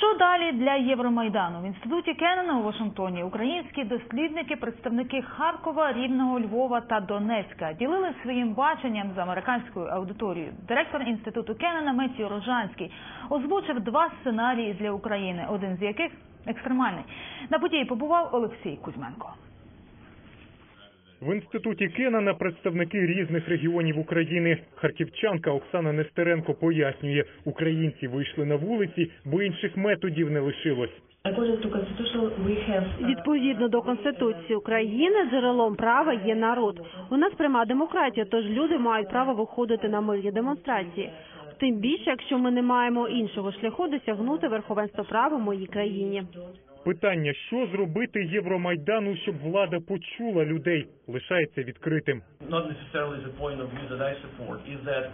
Що далі для Євромайдану? В інституті Кеннена у Вашингтоні українські дослідники, представники Харкова, Рівного, Львова та Донецька ділили своїм баченням з американською аудиторією. Директор інституту Кеннена Метью Рожанський озвучив два сценарії для України, один з яких екстремальний. На події побував Олексій Кузьменко. В інституті Кеннана представники різних регіонів України. Харківчанка Оксана Нестеренко пояснює, українці вийшли на вулиці, бо інших методів не лишилось. Have Відповідно до Конституції України, джерелом права є народ. У нас пряма демократія, тож люди мають право виходити на мирні демонстрації. Тим більше, якщо ми не маємо іншого шляху досягнути верховенства права в моїй країні. Питання, що зробити Євромайдану, щоб влада почула людей, лишається відкритим.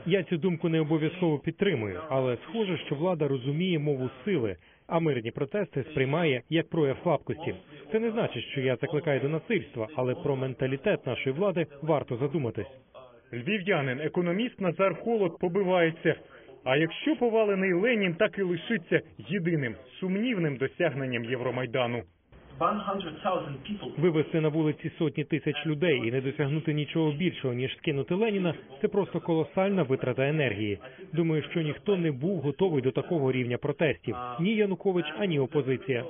Я цю думку не обов'язково підтримую, але схоже, що влада розуміє мову сили, а мирні протести сприймає як прояв слабкості. Це не значить, що я закликаю до насильства, але про менталітет нашої влади варто задуматись. Львів'янин, економіст Назар Холод побивається. А якщо повалений Ленін так і лишиться єдиним сумнівним досягненням Євромайдану. 100,000 people Вивести на вулиці сотні тисяч людей і не досягнути нічого більшого ніж скинути Леніна це просто колосальна витрата енергії. Думаю, що ніхто не був готовий до такого рівня протестів. Ні Янукович, ані опозиція.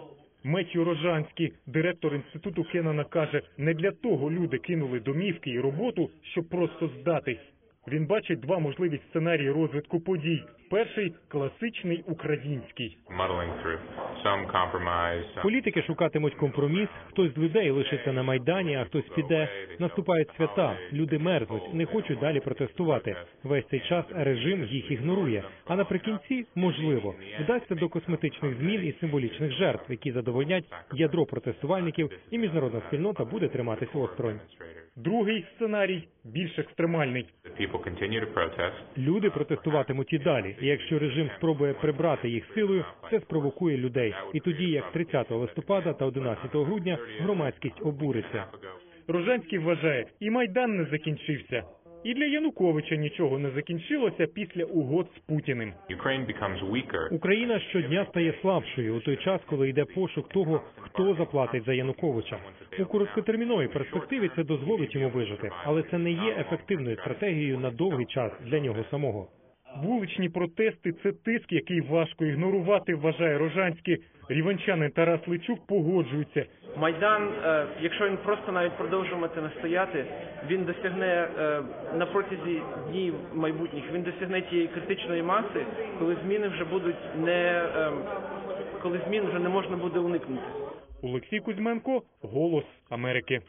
Меттю Рожанський, директор інституту Кеннана, каже, не для того люди кинули домівки і роботу, щоб просто здатись. Він бачить два можливі сценарії розвитку подій. Перший класичний український. Політики шукатимуть компроміс. Хтось з людей лишиться на майдані, а хтось піде. Наступають свята. Люди мерзнуть, не хочуть далі протестувати. Весь цей час режим їх ігнорує. А наприкінці, можливо, вдасться до косметичних змін і символічних жертв, які задовольнять ядро протестувальників, і міжнародна спільнота буде триматись осторонь. Другий сценарій більш екстремальний. Люди протестуватимуть і далі. І якщо режим спробує прибрати їх силою, це спровокує людей. І тоді, як 30 листопада та 11 грудня, громадськість обуриться. Руженський вважає, і майдан не закінчився. І для Януковича нічого не закінчилося після угод з Путіним. Україна щодня стає слабшою у той час, коли йде пошук того, хто заплатить за Януковича. У короткотерміновій перспективі це дозволить йому вижити, але це не є ефективною стратегією на довгий час для нього самого. Вуличні протести це тиск, який важко ігнорувати, вважає Рожанський. Рівенчанин Тарас Личук погоджується. Майдан, е, якщо він просто навіть продовжуватиме настояти, він досягне е, на протязі днів майбутніх, він досягне тієї критичної маси, коли зміни вже будуть не е, коли змін вже не можна буде уникнути. Олексій Кузьменко, Голос Америки.